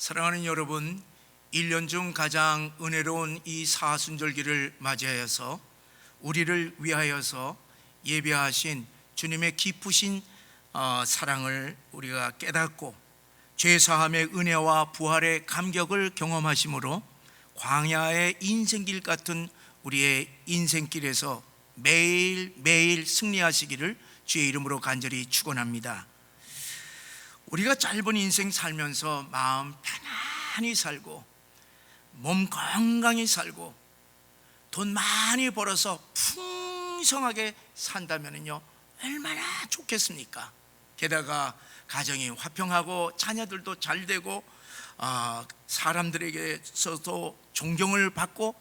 사랑하는 여러분, 1년 중 가장 은혜로운 이 사순절기를 맞이하여서 우리를 위하여서 예배하신 주님의 깊으신 어, 사랑을 우리가 깨닫고 죄 사함의 은혜와 부활의 감격을 경험하심으로 광야의 인생길 같은 우리의 인생길에서 매일 매일 승리하시기를 주의 이름으로 간절히 축원합니다. 우리가 짧은 인생 살면서 마음 편안히 살고 몸 건강히 살고 돈 많이 벌어서 풍성하게 산다면요 얼마나 좋겠습니까? 게다가 가정이 화평하고 자녀들도 잘 되고 아, 사람들에게서도 존경을 받고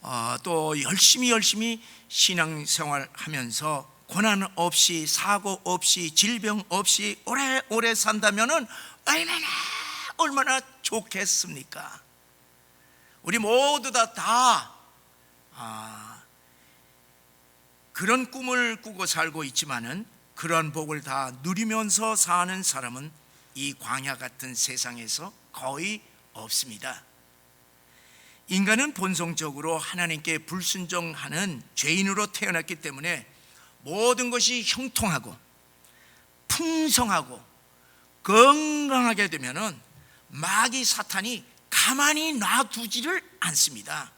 아, 또 열심히 열심히 신앙생활하면서 고난 없이 사고 없이 질병 없이 오래오래 산다면은 얼마나 얼마나 좋겠습니까? 우리 모두 다다 아, 그런 꿈을 꾸고 살고 있지만은 그런 복을 다 누리면서 사는 사람은 이 광야 같은 세상에서 거의 없습니다. 인간은 본성적으로 하나님께 불순종하는 죄인으로 태어났기 때문에 모든 것이 형통하고 풍성하고 건강하게 되면은 마귀 사탄이 가만히 놔두지를 않습니다.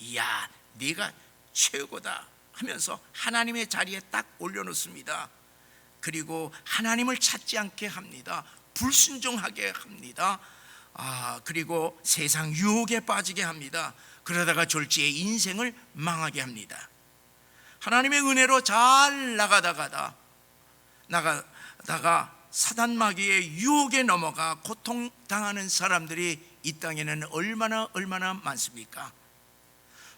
이야, 네가 최고다 하면서 하나님의 자리에 딱 올려놓습니다. 그리고 하나님을 찾지 않게 합니다. 불순종하게 합니다. 아, 그리고 세상 유혹에 빠지게 합니다. 그러다가 졸지에 인생을 망하게 합니다. 하나님의 은혜로 잘 나가다가다 나가다가 사단 마귀의 유혹에 넘어가 고통 당하는 사람들이 이 땅에는 얼마나 얼마나 많습니까?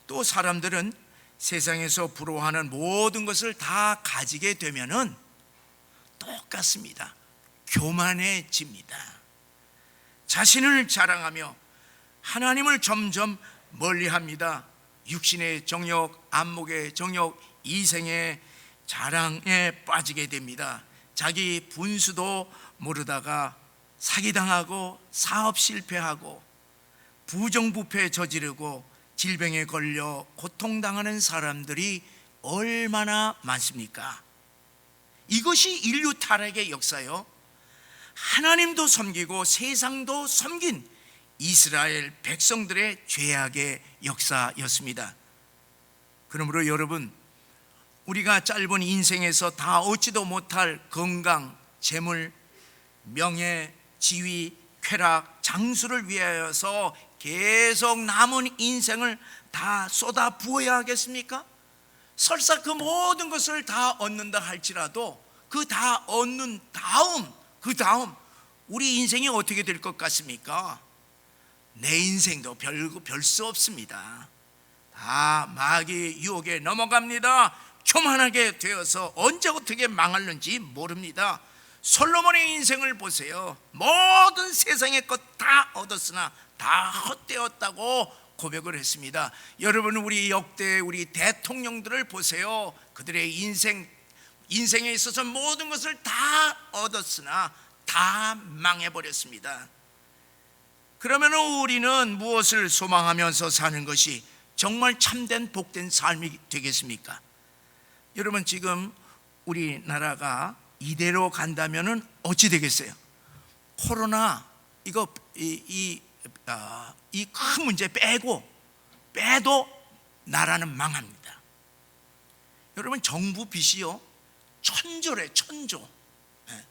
또 사람들은 세상에서 부러워하는 모든 것을 다 가지게 되면은 똑같습니다. 교만해집니다. 자신을 자랑하며 하나님을 점점 멀리합니다. 육신의 정욕, 안목의 정욕, 이생의 자랑에 빠지게 됩니다. 자기 분수도 모르다가 사기당하고 사업 실패하고 부정부패 저지르고 질병에 걸려 고통당하는 사람들이 얼마나 많습니까? 이것이 인류 타락의 역사요. 하나님도 섬기고 세상도 섬긴 이스라엘 백성들의 죄악의 역사였습니다. 그러므로 여러분, 우리가 짧은 인생에서 다 얻지도 못할 건강, 재물, 명예, 지위, 쾌락, 장수를 위하여서 계속 남은 인생을 다 쏟아 부어야 하겠습니까? 설사 그 모든 것을 다 얻는다 할지라도 그 다 얻는 다음, 그 다음 우리 인생이 어떻게 될 것 같습니까? 내 인생도 별수 없습니다. 다 마귀 유혹에 넘어갑니다. 교만하게 되어서 언제 어떻게 망할는지 모릅니다. 솔로몬의 인생을 보세요. 모든 세상의 것 다 얻었으나 다 헛되었다고 고백을 했습니다. 여러분 우리 역대 우리 대통령들을 보세요. 그들의 인생 인생에 있어서 모든 것을 다 얻었으나 다 망해 버렸습니다. 그러면 우리는 무엇을 소망하면서 사는 것이 정말 참된 복된 삶이 되겠습니까? 여러분 지금 우리나라가 이대로 간다면은 어찌 되겠어요? 코로나 이거 이 이큰 아, 문제 빼고 빼도 나라는 망합니다. 여러분 정부 빚이요 천조래 천조. 네.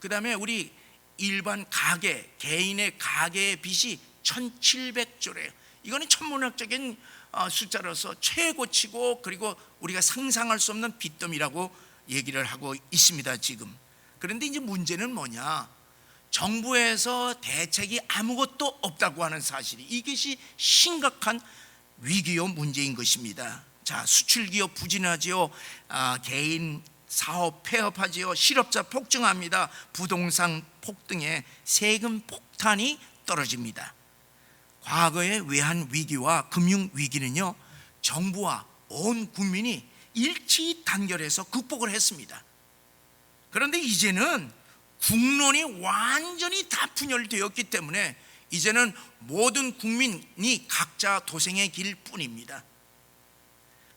그 다음에 우리 일반 가계 개인의 가계의 빚이 1,700조래요. 이거는 천문학적인 어, 숫자로서 최고치고 그리고 우리가 상상할 수 없는 빚더미라고 얘기를 하고 있습니다 지금. 그런데 이제 문제는 뭐냐? 정부에서 대책이 아무것도 없다고 하는 사실이 이것이 심각한 위기요 문제인 것입니다. 자 수출 기업 부진하지요. 아, 개인 사업 폐업하지요. 실업자 폭증합니다. 부동산 폭등에 세금 폭탄이 떨어집니다. 과거의 외환 위기와 금융 위기는요 정부와 온 국민이 일치 단결해서 극복을 했습니다. 그런데 이제는 국론이 완전히 다 분열되었기 때문에 이제는 모든 국민이 각자 도생의 길 뿐입니다.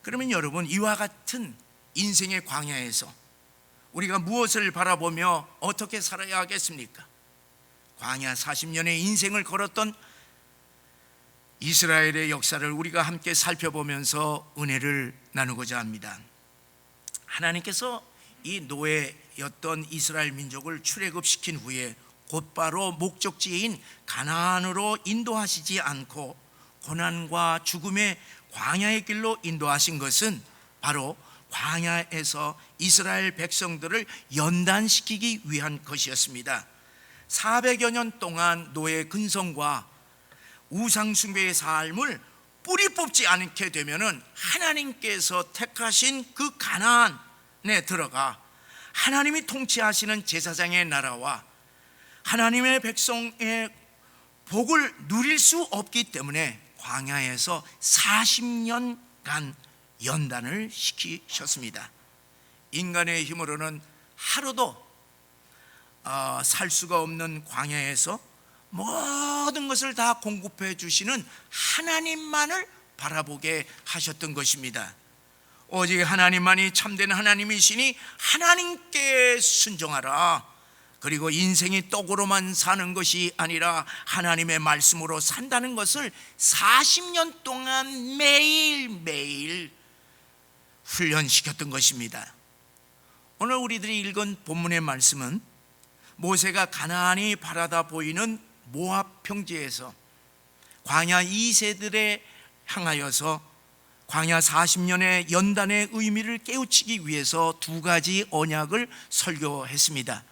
그러면 여러분 이와 같은 인생의 광야에서 우리가 무엇을 바라보며 어떻게 살아야 하겠습니까? 광야 40년의 인생을 걸었던 이스라엘의 역사를 우리가 함께 살펴보면서 은혜를 나누고자 합니다. 하나님께서 이 노예였던 이스라엘 민족을 출애굽시킨 후에 곧바로 목적지인 가나안으로 인도하시지 않고 고난과 죽음의 광야의 길로 인도하신 것은 바로 광야에서 이스라엘 백성들을 연단시키기 위한 것이었습니다. 400여 년 동안 노예 근성과 우상숭배의 삶을 뿌리 뽑지 않게 되면은 하나님께서 택하신 그 가나안에 들어가 하나님이 통치하시는 제사장의 나라와 하나님의 백성의 복을 누릴 수 없기 때문에 광야에서 40년간 연단을 시키셨습니다. 인간의 힘으로는 하루도 어, 살 수가 없는 광야에서 모든 것을 다 공급해 주시는 하나님만을 바라보게 하셨던 것입니다. 오직 하나님만이 참된 하나님이시니 하나님께 순종하라. 그리고 인생이 떡으로만 사는 것이 아니라 하나님의 말씀으로 산다는 것을 40년 동안 매일매일 훈련시켰던 것입니다. 오늘 우리들이 읽은 본문의 말씀은 모세가 가나안이 바라다 보이는 모압 평지에서 광야 2세들에 향하여서 광야 40년의 연단의 의미를 깨우치기 위해서 두 가지 언약을 설교했습니다.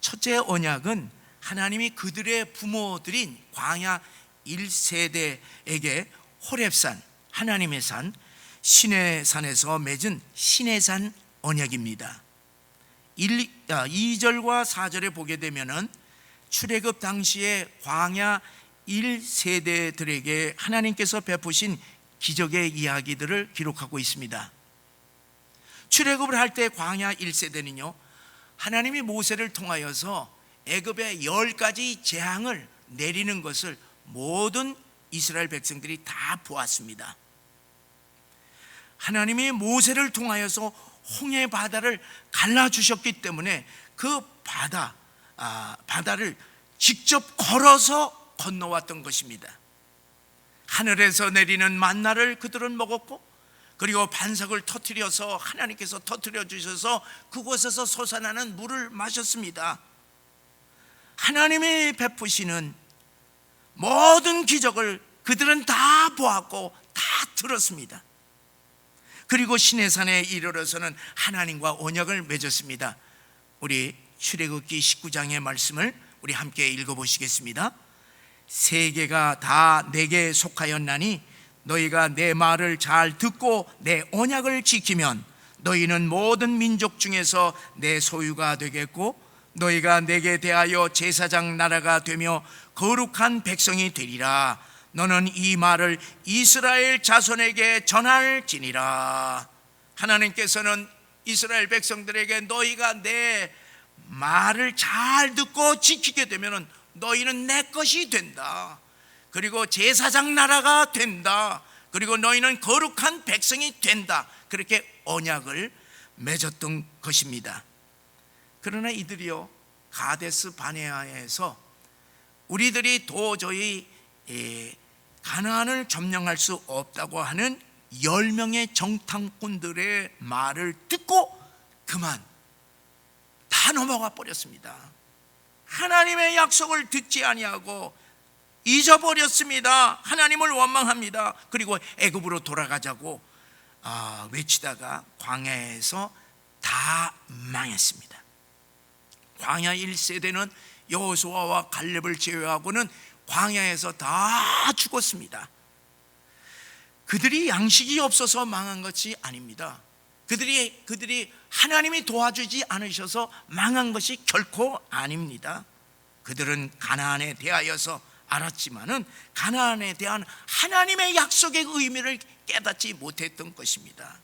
첫째 언약은 하나님이 그들의 부모들인 광야 1세대에게 호렙산 하나님의 산 신의 산에서 맺은 신의 산 언약입니다. 1, 2절과 4절에 보게 되면은 출애굽 당시에 광야 1세대들에게 하나님께서 베푸신 기적의 이야기들을 기록하고 있습니다. 출애굽을 할 때 광야 1세대는요. 하나님이 모세를 통하여서 애굽의 열 가지 재앙을 내리는 것을 모든 이스라엘 백성들이 다 보았습니다. 하나님이 모세를 통하여서 홍해 바다를 갈라 주셨기 때문에 그 바다 아, 바다를 직접 걸어서 건너왔던 것입니다. 하늘에서 내리는 만나를 그들은 먹었고 그리고 반석을 터뜨려서 하나님께서 터뜨려 주셔서 그곳에서 솟아나는 물을 마셨습니다. 하나님이 베푸시는 모든 기적을 그들은 다 보았고 다 들었습니다. 그리고 시내산에 이르러서는 하나님과 언약을 맺었습니다. 우리 출애굽기 19장의 말씀을 우리 함께 읽어보시겠습니다. 세계가 다 내게 속하였나니 너희가 내 말을 잘 듣고 내 언약을 지키면 너희는 모든 민족 중에서 내 소유가 되겠고 너희가 내게 대하여 제사장 나라가 되며 거룩한 백성이 되리라 너는 이 말을 이스라엘 자손에게 전할지니라 하나님께서는 이스라엘 백성들에게 너희가 내 말을 잘 듣고 지키게 되면 너희는 내 것이 된다. 그리고 제사장 나라가 된다. 그리고 너희는 거룩한 백성이 된다. 그렇게 언약을 맺었던 것입니다. 그러나 이들이요 가데스 바네아에서 우리들이 도저히 가나안을 점령할 수 없다고 하는 열 명의 정탐꾼들의 말을 듣고 그만 다 넘어가 버렸습니다. 하나님의 약속을 듣지 아니하고 잊어버렸습니다. 하나님을 원망합니다. 그리고 애굽으로 돌아가자고 아, 외치다가 광야에서 다 망했습니다. 광야 1세대는 여호수아와 갈렙을 제외하고는 광야에서 다 죽었습니다. 그들이 양식이 없어서 망한 것이 아닙니다. 그들이 그들이 하나님이 도와주지 않으셔서 망한 것이 결코 아닙니다. 그들은 가나안에 대하여서 알았지만은 가나안에 대한 하나님의 약속의 의미를 깨닫지 못했던 것입니다.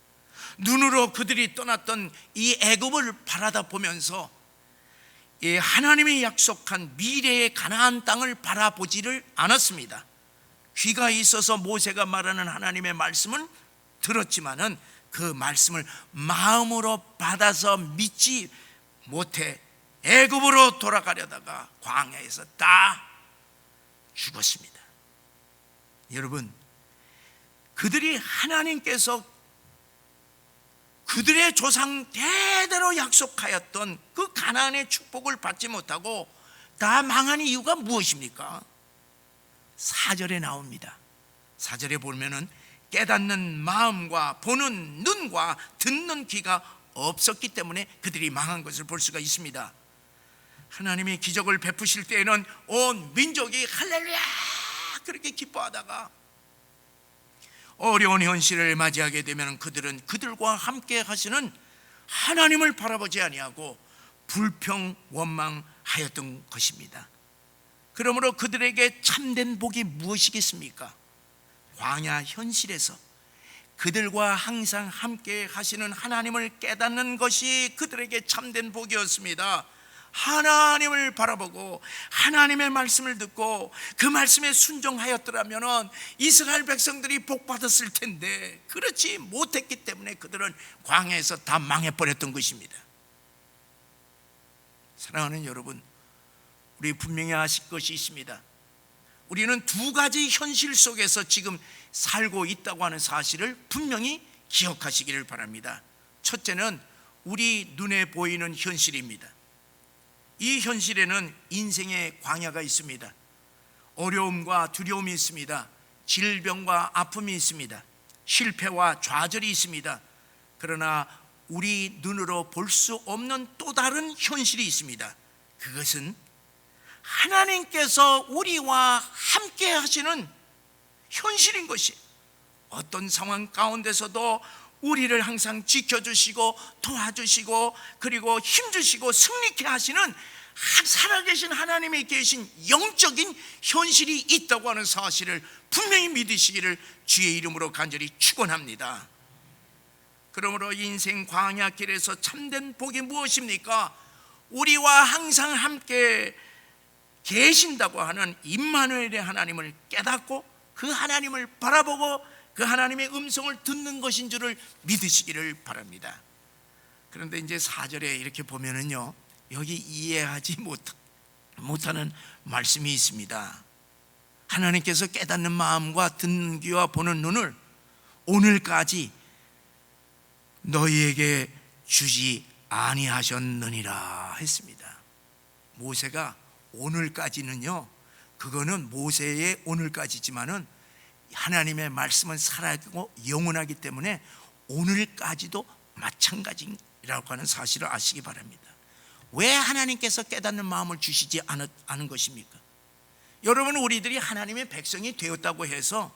눈으로 그들이 떠났던 이 애굽을 바라다 보면서 이 하나님이 약속한 미래의 가나안 땅을 바라보지를 않았습니다. 귀가 있어서 모세가 말하는 하나님의 말씀은 들었지만은 그 말씀을 마음으로 받아서 믿지 못해 애굽으로 돌아가려다가 광야에서 다 죽었습니다. 여러분, 그들이 하나님께서 그들의 조상 대대로 약속하였던 그 가나안의 축복을 받지 못하고 다 망한 이유가 무엇입니까? 사절에 나옵니다. 사절에 보면은 깨닫는 마음과 보는 눈과 듣는 귀가 없었기 때문에 그들이 망한 것을 볼 수가 있습니다. 하나님이 기적을 베푸실 때에는 온 민족이 할렐루야 그렇게 기뻐하다가 어려운 현실을 맞이하게 되면 그들은 그들과 함께 하시는 하나님을 바라보지 아니하고 불평 원망하였던 것입니다. 그러므로 그들에게 참된 복이 무엇이겠습니까? 광야 현실에서 그들과 항상 함께 하시는 하나님을 깨닫는 것이 그들에게 참된 복이었습니다. 하나님을 바라보고 하나님의 말씀을 듣고 그 말씀에 순종하였더라면 이스라엘 백성들이 복 받았을 텐데 그렇지 못했기 때문에 그들은 광야에서 다 망해버렸던 것입니다. 사랑하는 여러분, 우리 분명히 아실 것이 있습니다. 우리는 두 가지 현실 속에서 지금 살고 있다고 하는 사실을 분명히 기억하시기를 바랍니다. 첫째는 우리 눈에 보이는 현실입니다. 이 현실에는 인생의 광야가 있습니다. 어려움과 두려움이 있습니다. 질병과 아픔이 있습니다. 실패와 좌절이 있습니다. 그러나 우리 눈으로 볼 수 없는 또 다른 현실이 있습니다. 그것은 하나님께서 우리와 함께 하시는 현실인 것이 어떤 상황 가운데서도 우리를 항상 지켜주시고 도와주시고 그리고 힘주시고 승리케 하시는 살아계신 하나님이 계신 영적인 현실이 있다고 하는 사실을 분명히 믿으시기를 주의 이름으로 간절히 축원합니다. 그러므로 인생 광야길에서 참된 복이 무엇입니까? 우리와 항상 함께 계신다고 하는 임마누엘의 하나님을 깨닫고 그 하나님을 바라보고 그 하나님의 음성을 듣는 것인 줄을 믿으시기를 바랍니다. 그런데 이제 4절에 이렇게 보면은요. 여기 이해하지 못, 못하는 말씀이 있습니다. 하나님께서 깨닫는 마음과 듣는 귀와 보는 눈을 오늘까지 너희에게 주지 아니하셨느니라 했습니다. 모세가 오늘까지는요. 그거는 모세의 오늘까지지만은 하나님의 말씀은 살아있고 영원하기 때문에 오늘까지도 마찬가지라고 하는 사실을 아시기 바랍니다. 왜 하나님께서 깨닫는 마음을 주시지 않은 것입니까? 여러분 우리들이 하나님의 백성이 되었다고 해서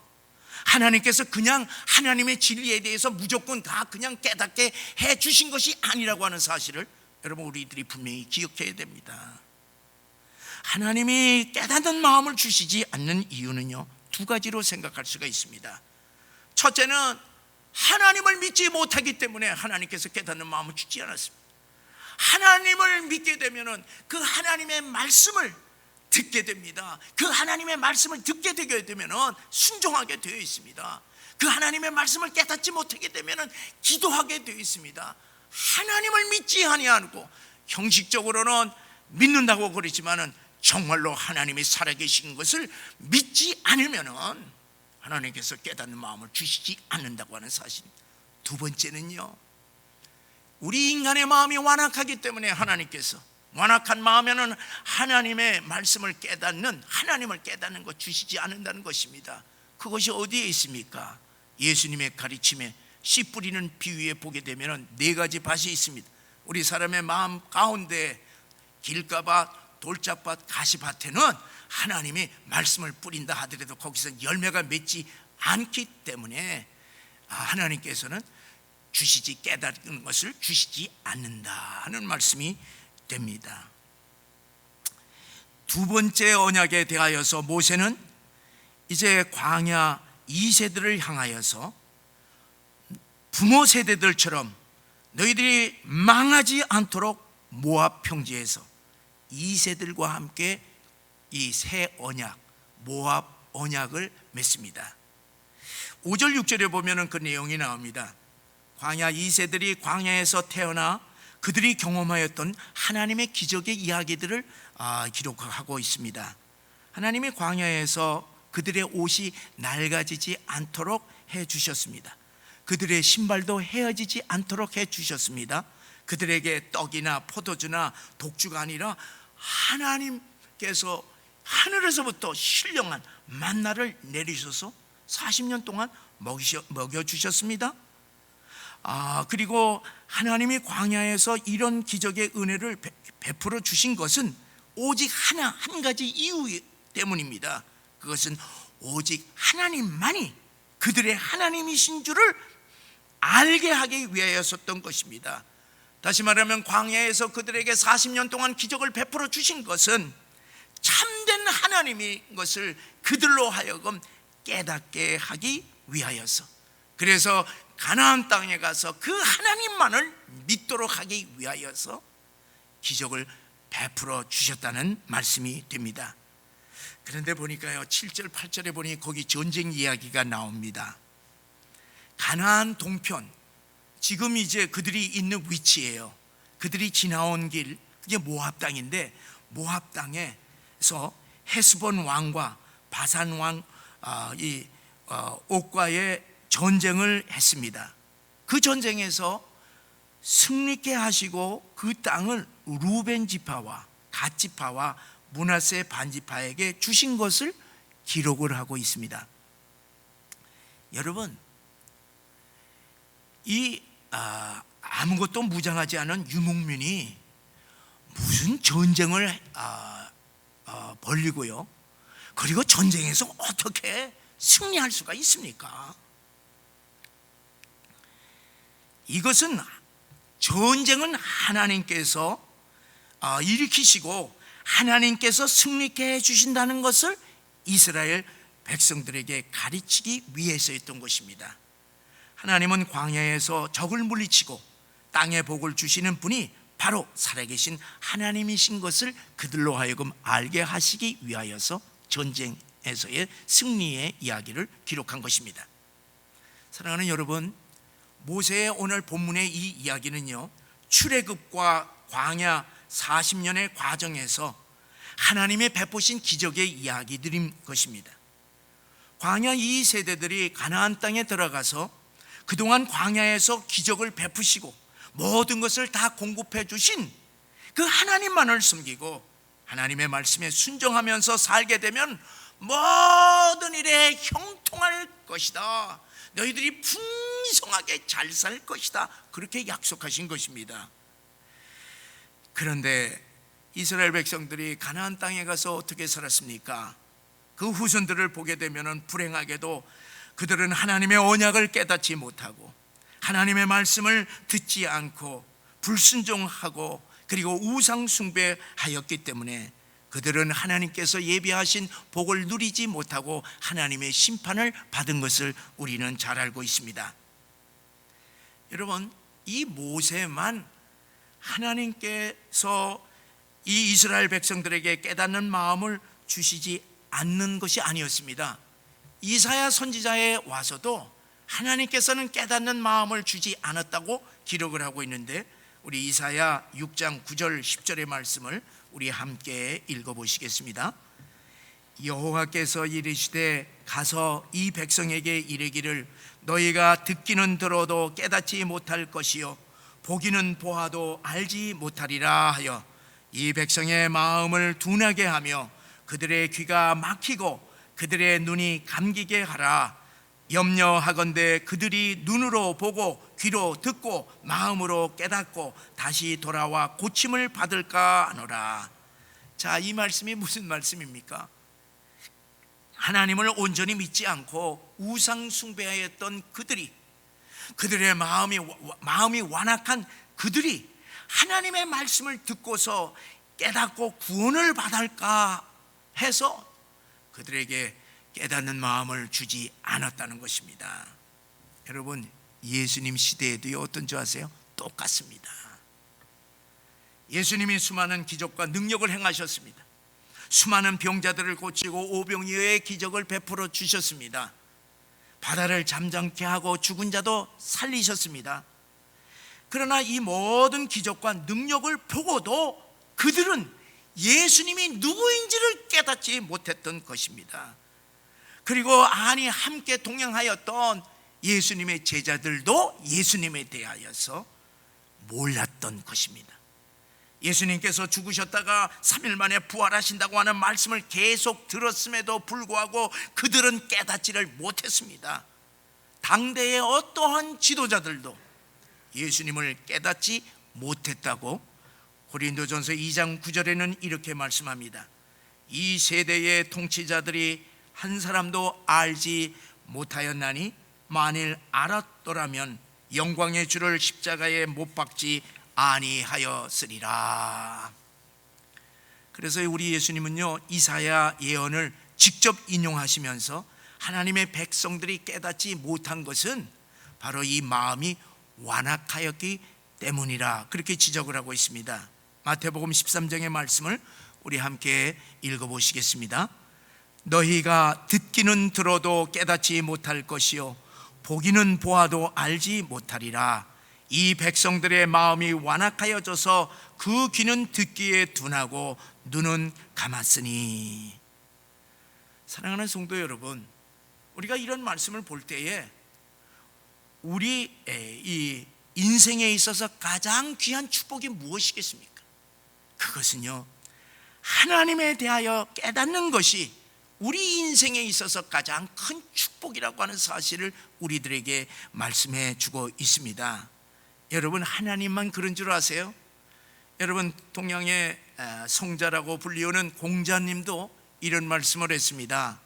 하나님께서 그냥 하나님의 진리에 대해서 무조건 다 그냥 깨닫게 해 주신 것이 아니라고 하는 사실을 여러분 우리들이 분명히 기억해야 됩니다. 하나님이 깨닫는 마음을 주시지 않는 이유는요 두 가지로 생각할 수가 있습니다. 첫째는 하나님을 믿지 못하기 때문에 하나님께서 깨닫는 마음을 주지 않았습니다. 하나님을 믿게 되면은 그 하나님의 말씀을 듣게 됩니다. 그 하나님의 말씀을 듣게 되게 되면은 순종하게 되어 있습니다. 그 하나님의 말씀을 깨닫지 못하게 되면은 기도하게 되어 있습니다. 하나님을 믿지 아니하고 형식적으로는 믿는다고 그러지만은 정말로 하나님이 살아계신 것을 믿지 않으면은 하나님께서 깨닫는 마음을 주시지 않는다고 하는 사실입니다. 두 번째는요. 우리 인간의 마음이 완악하기 때문에 하나님께서 완악한 마음에는 하나님의 말씀을 깨닫는 하나님을 깨닫는 것 주시지 않는다는 것입니다. 그것이 어디에 있습니까? 예수님의 가르침에 씨 뿌리는 비유에 보게 되면 네 가지 밭이 있습니다. 우리 사람의 마음 가운데 길가밭, 돌짝밭, 가시밭에는 하나님이 말씀을 뿌린다 하더라도 거기서 열매가 맺지 않기 때문에 아, 하나님께서는 주시지 깨닫는 것을 주시지 않는다 하는 말씀이 됩니다. 두 번째 언약에 대하여서 모세는 이제 광야 2세들을 향하여서 부모 세대들처럼 너희들이 망하지 않도록 모압 평지에서 2세들과 함께 이 새 언약 모압 언약을 맺습니다. 5절 6절에 보면은 그 내용이 나옵니다. 광야 2세들이 광야에서 태어나 그들이 경험하였던 하나님의 기적의 이야기들을 아, 기록하고 있습니다. 하나님이 광야에서 그들의 옷이 낡아지지 않도록 해 주셨습니다. 그들의 신발도 헤어지지 않도록 해 주셨습니다. 그들에게 떡이나 포도주나 독주가 아니라 하나님께서 하늘에서부터 신령한 만나를 내리셔서 40년 동안 먹여 주셨습니다. 아, 그리고 하나님이 광야에서 이런 기적의 은혜를 베풀어 주신 것은 오직 하나 한 가지 이유 때문입니다. 그것은 오직 하나님만이 그들의 하나님이신 줄을 알게 하기 위하였었던 것입니다. 다시 말하면 광야에서 그들에게 40년 동안 기적을 베풀어 주신 것은 참된 하나님인 것을 그들로 하여금 깨닫게 하기 위하여서 그래서 가나안 땅에 가서 그 하나님만을 믿도록 하기 위하여서 기적을 베풀어 주셨다는 말씀이 됩니다. 그런데 보니까요 7절 8절에 보니 거기 전쟁 이야기가 나옵니다. 가나안 동편 지금 이제 그들이 있는 위치예요. 그들이 지나온 길 그게 모압 땅인데 모압 땅에서 헤스본 왕과 바산 왕이 아, 어, 옥과의 전쟁을 했습니다. 그 전쟁에서 승리케 하시고 그 땅을 루벤 지파와 갓 지파와 문하세 반 지파에게 주신 것을 기록을 하고 있습니다. 여러분, 이 아, 아무것도 무장하지 않은 유목민이 무슨 전쟁을 아, 아, 벌리고요. 그리고 전쟁에서 어떻게 승리할 수가 있습니까? 이것은 전쟁은 하나님께서 아, 일으키시고 하나님께서 승리케 해주신다는 것을 이스라엘 백성들에게 가르치기 위해서였던 것입니다. 하나님은 광야에서 적을 물리치고 땅의 복을 주시는 분이 바로 살아계신 하나님이신 것을 그들로 하여금 알게 하시기 위하여서 전쟁에서의 승리의 이야기를 기록한 것입니다. 사랑하는 여러분, 모세의 오늘 본문의 이 이야기는요, 출애굽과 광야 40년의 과정에서 하나님의 베푸신 기적의 이야기들인 것입니다. 광야 이 세대들이 가나안 땅에 들어가서 그동안 광야에서 기적을 베푸시고 모든 것을 다 공급해 주신 그 하나님만을 숨기고 하나님의 말씀에 순종하면서 살게 되면 모든 일에 형통할 것이다. 너희들이 풍성하게 잘 살 것이다. 그렇게 약속하신 것입니다. 그런데 이스라엘 백성들이 가나안 땅에 가서 어떻게 살았습니까? 그 후손들을 보게 되면 불행하게도 그들은 하나님의 언약을 깨닫지 못하고 하나님의 말씀을 듣지 않고 불순종하고 그리고 우상 숭배하였기 때문에 그들은 하나님께서 예비하신 복을 누리지 못하고 하나님의 심판을 받은 것을 우리는 잘 알고 있습니다. 여러분, 이 모세만 하나님께서 이 이스라엘 백성들에게 깨닫는 마음을 주시지 않는 것이 아니었습니다. 이사야 선지자에 와서도 하나님께서는 깨닫는 마음을 주지 않았다고 기록을 하고 있는데 우리 이사야 6장 9절 10절의 말씀을 우리 함께 읽어 보시겠습니다. 여호와께서 이르시되 가서 이 백성에게 이르기를 너희가 듣기는 들어도 깨닫지 못할 것이요 보기는 보아도 알지 못하리라 하여 이 백성의 마음을 둔하게 하며 그들의 귀가 막히고 그들의 눈이 감기게 하라 염려하건대 그들이 눈으로 보고 귀로 듣고 마음으로 깨닫고 다시 돌아와 고침을 받을까 하노라. 자, 이 말씀이 무슨 말씀입니까? 하나님을 온전히 믿지 않고 우상 숭배하였던 그들이 그들의 마음이 마음이 완악한 그들이 하나님의 말씀을 듣고서 깨닫고 구원을 받을까 해서 그들에게 깨닫는 마음을 주지 않았다는 것입니다. 여러분 예수님 시대에도 어떤 줄 아세요? 똑같습니다. 예수님이 수많은 기적과 능력을 행하셨습니다. 수많은 병자들을 고치고 오병이어의 기적을 베풀어 주셨습니다. 바다를 잠잠케 하고 죽은 자도 살리셨습니다. 그러나 이 모든 기적과 능력을 보고도 그들은 예수님이 누구인지를 깨닫지 못했던 것입니다. 그리고 아니 함께 동행하였던 예수님의 제자들도 예수님에 대하여서 몰랐던 것입니다. 예수님께서 죽으셨다가 3일 만에 부활하신다고 하는 말씀을 계속 들었음에도 불구하고 그들은 깨닫지를 못했습니다. 당대의 어떠한 지도자들도 예수님을 깨닫지 못했다고 고린도전서 2장 9절에는 이렇게 말씀합니다. 이 세대의 통치자들이 한 사람도 알지 못하였나니 만일 알았더라면 영광의 주를 십자가에 못 박지 아니하였으리라. 그래서 우리 예수님은요 이사야 예언을 직접 인용하시면서 하나님의 백성들이 깨닫지 못한 것은 바로 이 마음이 완악하였기 때문이라 그렇게 지적을 하고 있습니다. 마태복음 13장의 말씀을 우리 함께 읽어 보시겠습니다. 너희가 듣기는 들어도 깨닫지 못할 것이요 보기는 보아도 알지 못하리라. 이 백성들의 마음이 완악하여져서 그 귀는 듣기에 둔하고 눈은 감았으니. 사랑하는 성도 여러분, 우리가 이런 말씀을 볼 때에 우리 이 인생에 있어서 가장 귀한 축복이 무엇이겠습니까? 그것은요 하나님에 대하여 깨닫는 것이 우리 인생에 있어서 가장 큰 축복이라고 하는 사실을 우리들에게 말씀해 주고 있습니다. 여러분 하나님만 그런 줄 아세요? 여러분 동양의 성자라고 불리우는 공자님도 이런 말씀을 했습니다.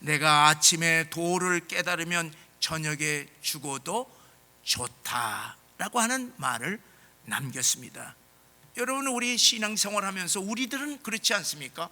내가 아침에 도를 깨달으면 저녁에 죽어도 좋다라고 하는 말을 남겼습니다. 여러분 우리 신앙생활 하면서 우리들은 그렇지 않습니까?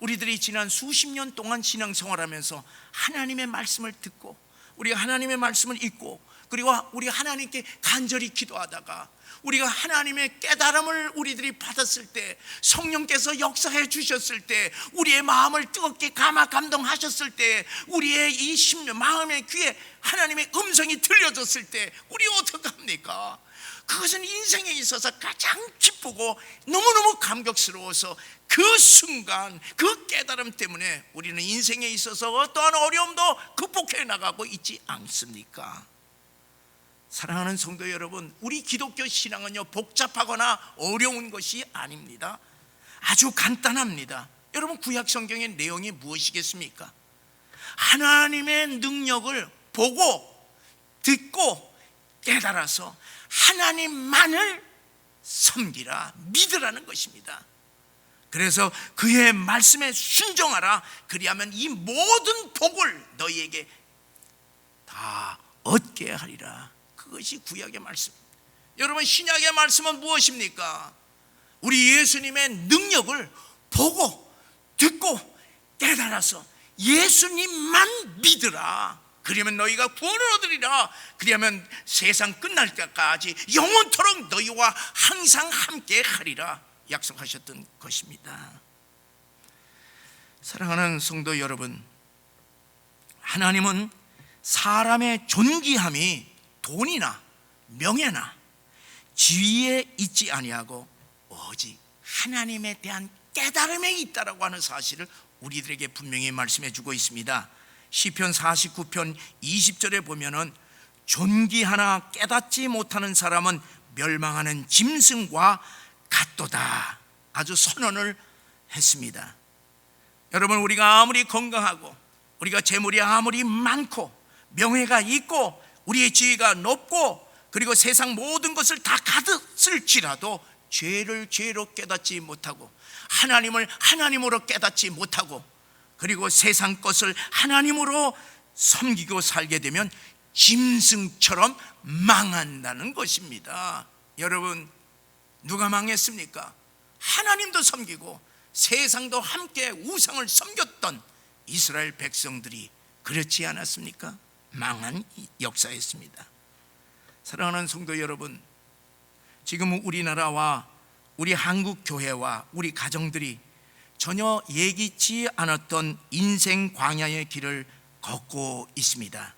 우리들이 지난 수십 년 동안 신앙생활 하면서 하나님의 말씀을 듣고 우리가 하나님의 말씀을 읽고 그리고 우리 하나님께 간절히 기도하다가 우리가 하나님의 깨달음을 우리들이 받았을 때 성령께서 역사해 주셨을 때 우리의 마음을 뜨겁게 감화 감동하셨을 때 우리의 이 심령 마음의 귀에 하나님의 음성이 들려졌을 때 우리 어떻게 합니까? 그것은 인생에 있어서 가장 기쁘고 너무너무 감격스러워서 그 순간 그 깨달음 때문에 우리는 인생에 있어서 어떠한 어려움도 극복해 나가고 있지 않습니까? 사랑하는 성도 여러분, 우리 기독교 신앙은요 복잡하거나 어려운 것이 아닙니다. 아주 간단합니다. 여러분 구약 성경의 내용이 무엇이겠습니까? 하나님의 능력을 보고 듣고 깨달아서 하나님만을 섬기라 믿으라는 것입니다. 그래서 그의 말씀에 순종하라. 그리하면 이 모든 복을 너희에게 다 얻게 하리라. 그것이 구약의 말씀. 여러분 신약의 말씀은 무엇입니까? 우리 예수님의 능력을 보고 듣고 깨달아서 예수님만 믿으라. 그러면 너희가 구원을 얻으리라. 그러면 세상 끝날 때까지 영원토록 너희와 항상 함께 하리라. 약속하셨던 것입니다. 사랑하는 성도 여러분, 하나님은 사람의 존귀함이 돈이나 명예나 지위에 있지 아니하고 오직 하나님에 대한 깨달음에 있다라고 하는 사실을 우리들에게 분명히 말씀해 주고 있습니다. 시편 49편 20절에 보면은 존귀하나 깨닫지 못하는 사람은 멸망하는 짐승과 같도다. 아주 선언을 했습니다. 여러분 우리가 아무리 건강하고 우리가 재물이 아무리 많고 명예가 있고 우리의 지위가 높고 그리고 세상 모든 것을 다 가득을지라도 죄를 죄로 깨닫지 못하고 하나님을 하나님으로 깨닫지 못하고 그리고 세상 것을 하나님으로 섬기고 살게 되면 짐승처럼 망한다는 것입니다. 여러분 누가 망했습니까? 하나님도 섬기고 세상도 함께 우상을 섬겼던 이스라엘 백성들이 그렇지 않았습니까? 망한 역사였습니다. 사랑하는 성도 여러분, 지금 우리나라와 우리 한국 교회와 우리 가정들이 전혀 예기치 않았던 인생 광야의 길을 걷고 있습니다.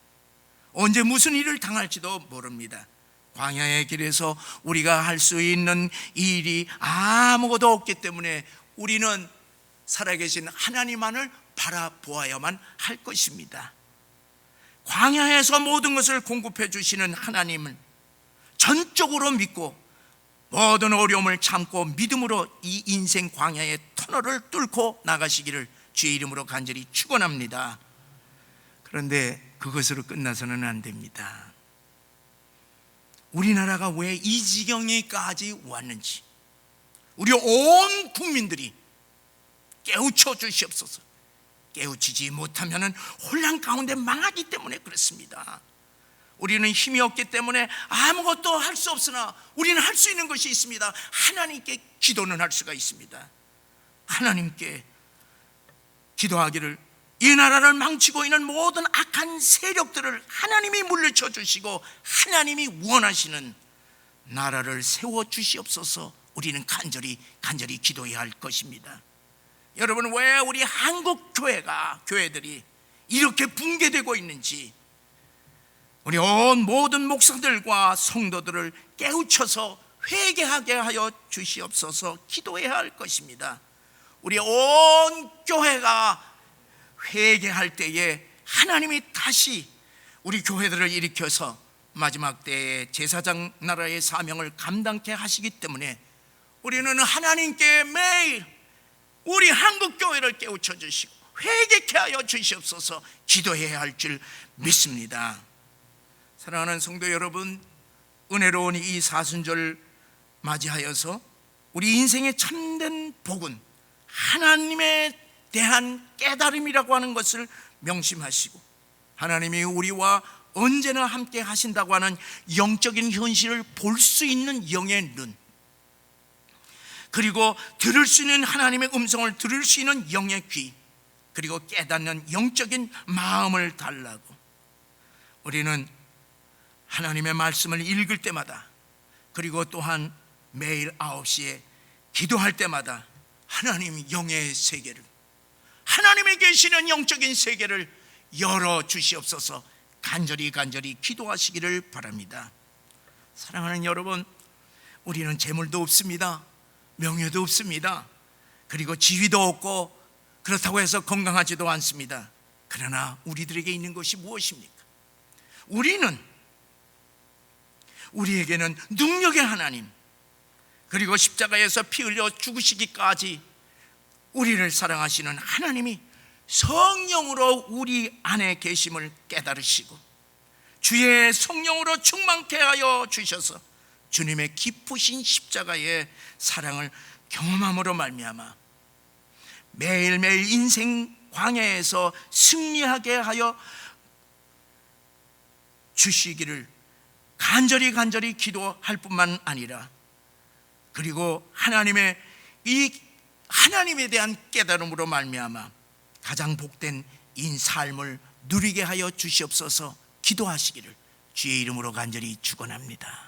언제 무슨 일을 당할지도 모릅니다. 광야의 길에서 우리가 할 수 있는 일이 아무것도 없기 때문에 우리는 살아계신 하나님만을 바라보아야만 할 것입니다. 광야에서 모든 것을 공급해 주시는 하나님을 전적으로 믿고 모든 어려움을 참고 믿음으로 이 인생 광야의 터널을 뚫고 나가시기를 주의 이름으로 간절히 축원합니다. 그런데 그것으로 끝나서는 안 됩니다. 우리나라가 왜 이 지경에까지 왔는지 우리 온 국민들이 깨우쳐 주시옵소서. 깨우치지 못하면 혼란 가운데 망하기 때문에 그렇습니다. 우리는 힘이 없기 때문에 아무것도 할 수 없으나 우리는 할 수 있는 것이 있습니다. 하나님께 기도는 할 수가 있습니다. 하나님께 기도하기를 이 나라를 망치고 있는 모든 악한 세력들을 하나님이 물리쳐 주시고 하나님이 원하시는 나라를 세워 주시옵소서 우리는 간절히 간절히 기도해야 할 것입니다. 여러분 왜 우리 한국 교회가 교회들이 이렇게 붕괴되고 있는지 우리 온 모든 목사들과 성도들을 깨우쳐서 회개하게 하여 주시옵소서 기도해야 할 것입니다. 우리 온 교회가 회개할 때에 하나님이 다시 우리 교회들을 일으켜서 마지막 때에 제사장 나라의 사명을 감당케 하시기 때문에 우리는 하나님께 매일 우리 한국 교회를 깨우쳐 주시고 회개케 하여 주시옵소서 기도해야 할 줄 믿습니다. 사랑하는 성도 여러분, 은혜로운 이 사순절 맞이하여서 우리 인생의 참된 복은 하나님에 대한 깨달음이라고 하는 것을 명심하시고 하나님이 우리와 언제나 함께 하신다고 하는 영적인 현실을 볼 수 있는 영의 눈 그리고 들을 수 있는 하나님의 음성을 들을 수 있는 영의 귀 그리고 깨닫는 영적인 마음을 달라고. 우리는 하나님의 말씀을 읽을 때마다 그리고 또한 매일 9시에 기도할 때마다 하나님 영의 세계를 하나님이 계시는 영적인 세계를 열어 주시옵소서 간절히 간절히 기도하시기를 바랍니다. 사랑하는 여러분, 우리는 재물도 없습니다. 명예도 없습니다. 그리고 지위도 없고 그렇다고 해서 건강하지도 않습니다. 그러나 우리들에게 있는 것이 무엇입니까? 우리는 우리에게는 능력의 하나님. 그리고 십자가에서 피 흘려 죽으시기까지 우리를 사랑하시는 하나님이 성령으로 우리 안에 계심을 깨달으시고 주의 성령으로 충만케 하여 주셔서 주님의 기쁘신 십자가의 사랑을 경험함으로 말미암아 매일매일 인생 광야에서 승리하게 하여 주시기를 간절히 간절히 기도할 뿐만 아니라 그리고 하나님의 이 하나님에 대한 깨달음으로 말미암아 가장 복된 인 삶을 누리게 하여 주시옵소서 기도하시기를 주의 이름으로 간절히 축원합니다.